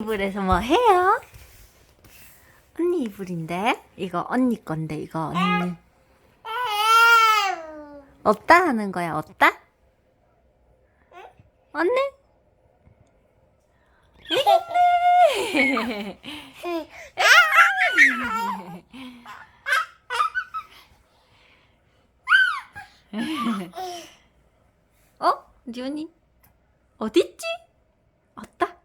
이불에서 뭐 해요? 언니 이불인데? 이거 언니 건데 이거 언니 어따 하는 거야 어따? 언니? 어? 리온이 어딨지? 어따?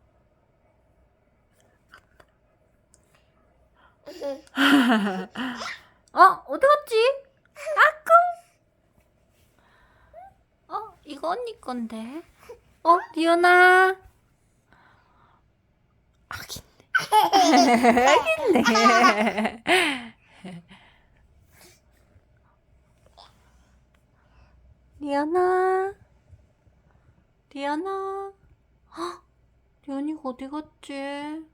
어? 어디 갔지? 아꿍 어? 이거 언니 건데 어? 리온아 아긴네 아긴네 리안아 리안아 헉, 리안이가 어디 갔지?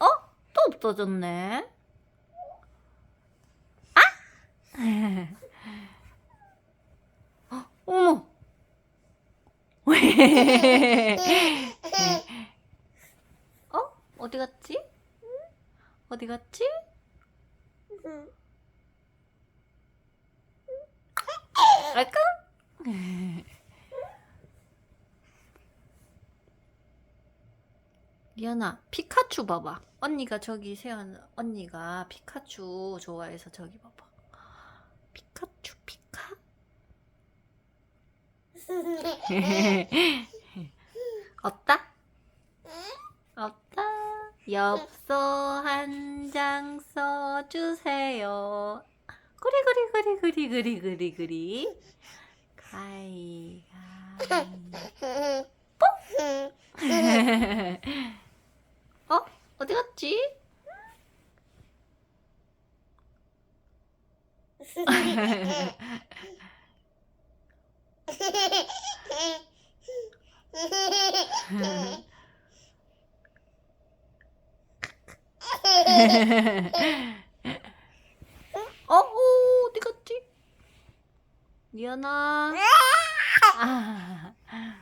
어? 또 없어졌네. 아! 어, 어머. 어? 어디 갔지? 어디 갔지? 알까? 미연아, 피카츄 봐봐. 언니가 저기 세연 언니가 피카츄 좋아해서 저기 봐봐. 피카츄 피카? 어따? 어따? 엽서 한 장 써주세요. 그리 그리 그리 그리 그리 그리 그리 가이가 어? 갔지? 어? 오, 어디 갔지? 미연아. 아.